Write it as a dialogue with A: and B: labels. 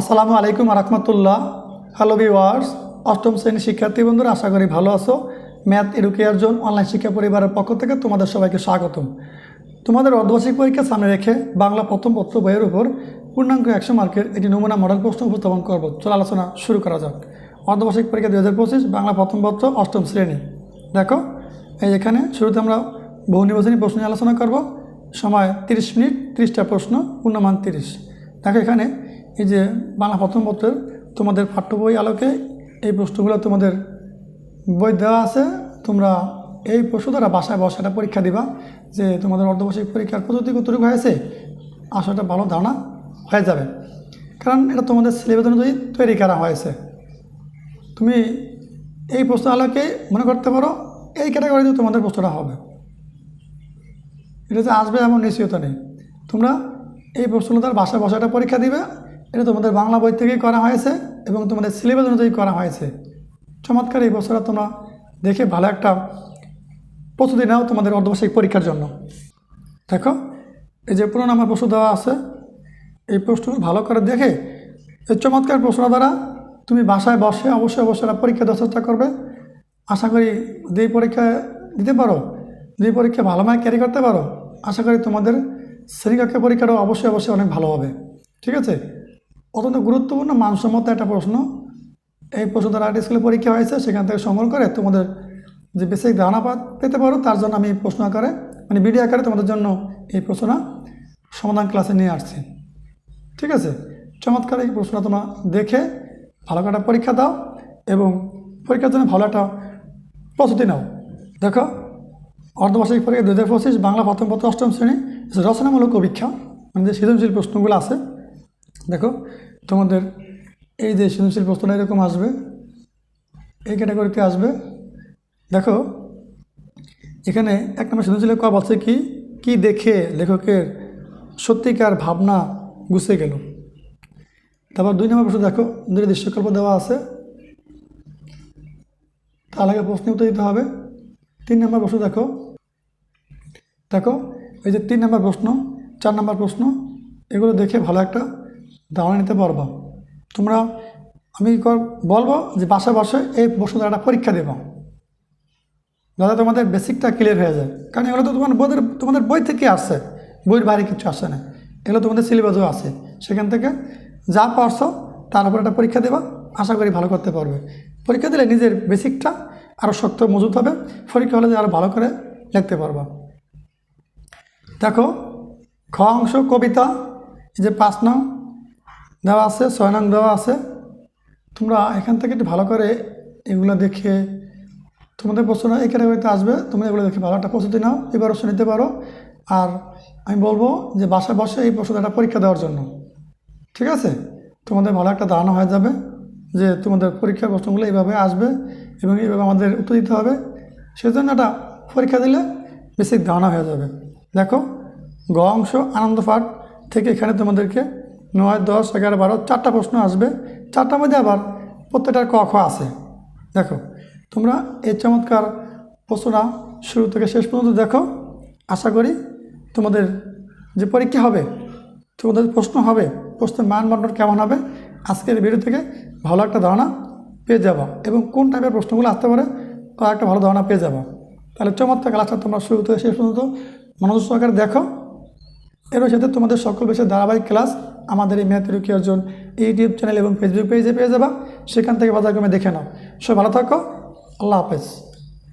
A: আসসালামু আলাইকুম রহমতুল্লাহ। Hello viewers অষ্টম শ্রেণির শিক্ষার্থী বন্ধুরা, আশা করি ভালো আছো। ম্যাথ এডুকেয়ার জোন অনলাইন শিক্ষা পরিবারের পক্ষ থেকে তোমাদের সবাইকে স্বাগতম। তোমাদের অর্ধবার্ষিক পরীক্ষা সামনে রেখে বাংলা প্রথম পত্র বইয়ের উপর পূর্ণাঙ্গ একশো মার্কের একটি নমুনা মডেল প্রশ্ন উপস্থাপন করব। চলো আলোচনা শুরু করা যাক। অর্ধবার্ষিক পরীক্ষা দু হাজার পঁচিশ, বাংলা প্রথম পত্র, অষ্টম শ্রেণি। দেখো, এই এখানে শুরুতে আমরা বহু নির্বাচনী প্রশ্ন নিয়ে আলোচনা করব। সময় তিরিশ মিনিট, তিরিশটা প্রশ্ন, পূর্ণমান তিরিশ। দেখো এখানে এই যে বাংলা প্রথম পত্রের তোমাদের পাঠ্য বই আলোকে এই প্রশ্নগুলো তোমাদের বই দেওয়া আছে। তোমরা এই প্রশ্ন দ্বারা বাসায় বসাটা পরীক্ষা দিবা যে তোমাদের অর্ধবার্ষিক পরীক্ষার পদ্ধতি কতটুকু হয়েছে। আসাটা ভালো ধারণা হয়ে যাবে। কারণ এটা তোমাদের সিলেবাস অনুযায়ী তৈরি করা হয়েছে। তুমি এই প্রশ্ন আলোকে মনে করতে পারো এই ক্যাটাগরিতে তোমাদের প্রশ্নটা হবে। এটা যে আসবে এমন নিশ্চয়তা নেই। তোমরা এই প্রশ্নটা তার বাসায় বসাটা পরীক্ষা দিবে। এটা তোমাদের বাংলা বই থেকেই করা হয়েছে এবং তোমাদের সিলেবাস অনুযায়ী করা হয়েছে। চমৎকার এই বছরটা তোমরা দেখে ভালো একটা প্রস্তুতি নাও তোমাদের অর্ধবার্ষিক পরীক্ষার জন্য। দেখো, এই যে পুরো নামা প্রশ্ন দেওয়া আছে, এই প্রশ্ন ভালো করে দেখে এই চমৎকার প্রশ্ন দ্বারা তুমি বাসায় বসে অবশ্যই অবশ্যই পরীক্ষা দেওয়ার চেষ্টা করবে। আশা করি দুই পরীক্ষা দিতে পারো, দুই পরীক্ষা ভালো মার্ক ক্যারি করতে পারো। আশা করি তোমাদের শ্রেণীকক্ষা পরীক্ষাটাও অবশ্যই অবশ্যই অনেক ভালো হবে। ঠিক আছে? অত্যন্ত গুরুত্বপূর্ণ, মানসম্মত একটা প্রশ্ন। এই প্রশ্ন দ্বারা আর্ট স্কুলে পরীক্ষা হয়েছে, সেখান থেকে সংগ্রহ করে তোমাদের যে বেসিক ধারণা পেতে পারো, তার জন্য আমি প্রশ্ন আকারে মানে ভিডিও আকারে তোমাদের জন্য এই প্রশ্নটা সমাধান ক্লাসে নিয়ে আসছি। ঠিক আছে? চমৎকার এই প্রশ্নটা তোমরা দেখে ভালো একটা পরীক্ষা দাও এবং পরীক্ষার জন্য ভালো একটা প্রস্তুতি নাও। দেখো। অর্ধবার্ষিক পরীক্ষা দু হাজার পঁচিশ, বাংলা প্রথম পত্র অষ্টম শ্রেণি রচনামূলক অভীক্ষা মানে যে সৃজনশীল প্রশ্নগুলো আছে, দেখো, তোমাদের এই যে সৃজনশীল প্রশ্নটা এরকম আসবে, এই ক্যাটাগরিতে আসবে। দেখো, এখানে এক নম্বর সৃজনশীল ক বলছে কি? কি দেখে লেখকের সত্যিকার ভাবনা গুছিয়ে গেল? তারপর দুই নম্বর প্রশ্ন দেখো, দুটো দৃশ্যকল্প দেওয়া আছে। তার আগে প্রশ্ন উত্তর দিতে হবে। তিন নম্বর প্রশ্ন দেখো দেখো, এই যে তিন নম্বর প্রশ্ন, চার নম্বর প্রশ্ন, এগুলো দেখে ভালো একটা ধারণা নিতে পারবা। তোমরা, আমি বলব যে বাসা বাসায় এই প্রশ্ন একটা পরীক্ষা দেবো। যাতে তোমাদের বেসিকটা ক্লিয়ার হয়ে যায়। কারণ এগুলো তো তোমার বইদের, তোমাদের বই থেকে আসছে বইয়ের বাইরে কিছু আসে না। এগুলো তোমাদের সিলেবাসও আছে সেখান থেকে যা পারছ, তার উপর একটা পরীক্ষা দেবা। আশা করি ভালো করতে পারবে। পরীক্ষা দিলে নিজের বেসিকটা আরও শক্ত মজুত হবে। পরীক্ষা হলে আরও ভালো করে লিখতে পারবা। দেখো, খ অংশ কবিতা যে পাঁচ নং দেওয়া আছে, ছয় নং দেওয়া আছে। তোমরা এখান থেকে একটু ভালো করে এগুলো দেখে তোমাদের প্রশ্ন এই ক্যাটাগরিতে আসবে, তোমরা এগুলো দেখে ভালো একটা প্রস্তুতি নাও এবার অবশ্য নিতে পারো। আর আমি বলব যে বাসায় বসে এই প্রশ্নটা একটা পরীক্ষা দেওয়ার জন্য, ঠিক আছে? তোমাদের ভালো একটা ধারণা হয়ে যাবে যে তোমাদের পরীক্ষার প্রশ্নগুলো এইভাবে আসবে এবং এইভাবে আমাদের উত্তর দিতে হবে। সেজন্য একটা পরীক্ষা দিলে বেসিক ধারণা হয়ে যাবে। দেখো, গ অংশ আনন্দ পাঠ থেকে এখানে তোমাদেরকে নয়, দশ, এগারো, বারো, চারটা প্রশ্ন আসবে। চারটার মধ্যে আবার প্রত্যেকটার ক, খ আছে। দেখো, তোমরা এই চমৎকার প্রশ্নটা শুরু থেকে শেষ পর্যন্ত দেখো। আশা করি তোমাদের যে পরীক্ষা হবে, তোমাদের প্রশ্ন হবে, প্রশ্নের মান বন্টন কেমন হবে, আজকের ভিডিও থেকে ভালো একটা ধারণা পেয়ে যাবা এবং কোন টাইপের প্রশ্নগুলো আসতে পারে, তার একটা ভালো ধারণা পেয়ে যাবা। তাহলে চমৎকার ক্লাসটা তোমরা শুরু থেকে শেষ পর্যন্ত মনোযোগ সহকারে দেখো। এর সাথে তোমাদের সকল বিষয়ের ধারাবাহিক ক্লাস আমাদের এই ম্যাথ রুকি অর্জন ইউটিউব চ্যানেল এবং ফেসবুক পেজে পেয়ে যাবা। সেখান থেকে বাজার কমে দেখে নাও। সব ভালো থাকো। আল্লাহ হাফেজ।